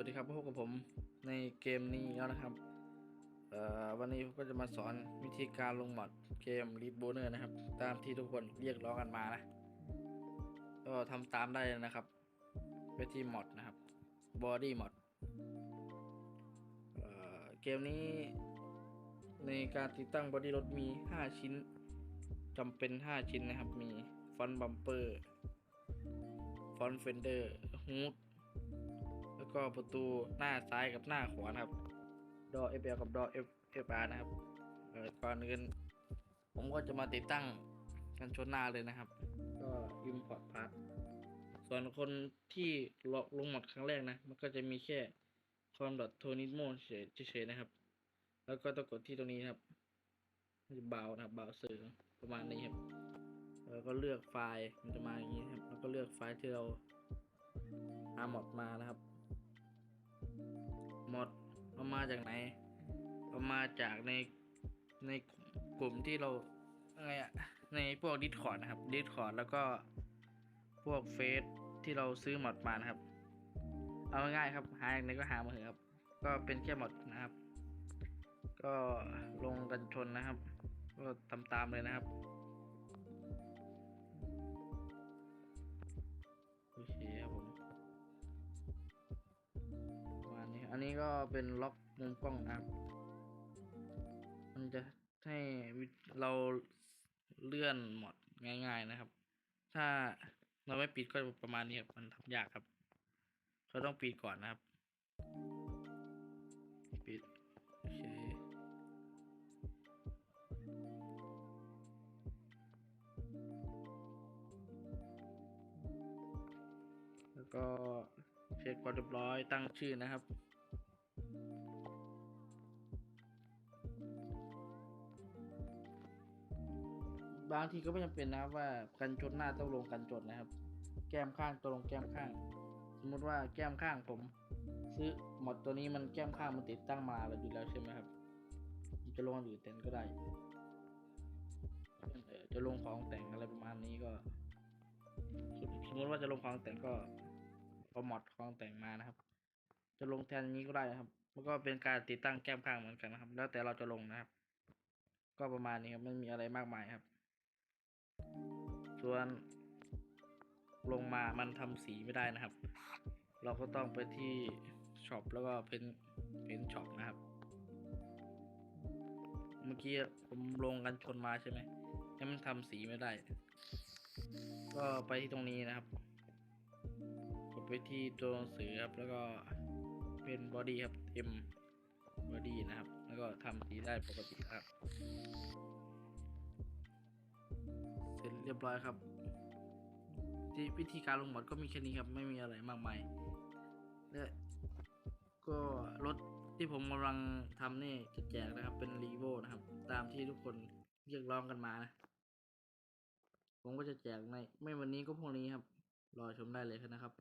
วัสดีครับพบกับผมในเกมนี้แล้วนะครับ เอ่อวันนี้ผมก็จะมาสอนวิธีการลงมอดเกม r e a d b o n e r นะครับ ตามที่ทุกคนเรียกร้องกันมานะ ก็ทำตามได้เลยนะครับ ไปที่มอดนะครับ body mod เอ่อเกมนี้ ในการติดตั้ง body รถมี 5 ชิ้นจำเป็น 5 ชิ้นนะครับ มี front bumper front fender hood แล้วก็ประตูหน้าซ้ายกับหน้าขวานะครับ ดอ FL กับดอ F FR นะครับเอ่อก่อนอื่นผมก็จะมาติดตั้งกันชนหน้าเลยนะครับ ก็ import part ส่วนคนที่ลงลงหมดครั้งแรกนะ มันก็จะมีแค่ com.tonismo เฉยเฉยๆนะครับ แล้วก็ต้องกดที่ตรงนี้ครับมันจะเบานะครับเบาสื่อประมาณนี้ครับแล้วก็เลือกไฟล์มันจะมาอย่างนี้ครับ แล้วก็เลือกไฟล์ที่เราหาหมดมานะครับ มดเอามาจากไหนเอามาจากในในกลุ่มที่เราอะไรอะในพวก Discord นะครับ Discord แล้วก็พวกเฟซที่เราซื้อหมดมานะครับ เอาง่ายครับ หาอย่างไหนก็หามาเถอะครับ ก็เป็นแค่หมดนะครับ ก็ลงกันชนนะครับ ก็ทำตามเลยนะครับ นี้ก็เป็นล็อกมุมกล้องนะครับ มันจะให้เราเลื่อนหมดง่ายๆนะครับ ถ้าเราไม่ปิดก็ประมาณนี้ครับ มันทำยากครับ เขาต้องปิดก่อนนะครับ ปิด โอเค แล้วก็เช็คความเรียบร้อยตั้งชื่อนะครับ บางทีก็ไม่จำเป็นนะครับว่ากันชนหน้าต้องลงกันจดนะครับ แก้มข้างต้องลงแก้มข้าง สมมติว่าแก้มข้างผม ซื้อหมดตัวนี้มันแก้มข้างมันติดตั้งมาแล้วอยู่แล้วใช่ไหมครับจะลงอันอื่นแต่ก็ได้จะลงของแต่งอะไรประมาณนี้ก็สมมติว่าจะลงของแต่งก็เอามดของแต่งมานะครับ จะลงแทนนี้ก็ได้นะครับมันก็เป็นการติดตั้งแก้มข้างเหมือนกันนะครับ แล้วแต่เราจะลงนะครับ ก็ประมาณนี้ครับไม่มีอะไรมากมายครับ ส่วนลงมามันทำสีไม่ได้นะครับ เราก็ต้องไปที่ช็อปแล้วก็เป็นเป็นช็อปนะครับ เมื่อกี้ผมลงกันชนมาใช่ไหมให้มันทำสีไม่ได้ ก็ไปที่ตรงนี้นะครับกดไปที่ตัวหนังสือครับ แล้วก็เป็นบอดี้ครับ M บอดี้นะครับ แล้วก็ทำสีได้ปกติครับ เรียบร้อยครับ ที่วิธีการลงหมดก็มีแค่นี้ครับไม่มีอะไรมากมายและก็รถที่ผมกำลังทำนี่จะแจกนะครับ เป็นรีโวนะครับ ตามที่ทุกคนเรียกร้องกันมานะ ผมก็จะแจกในไม่วันนี้ก็พรุ่งนี้ครับ รอชมได้เลยนะครับ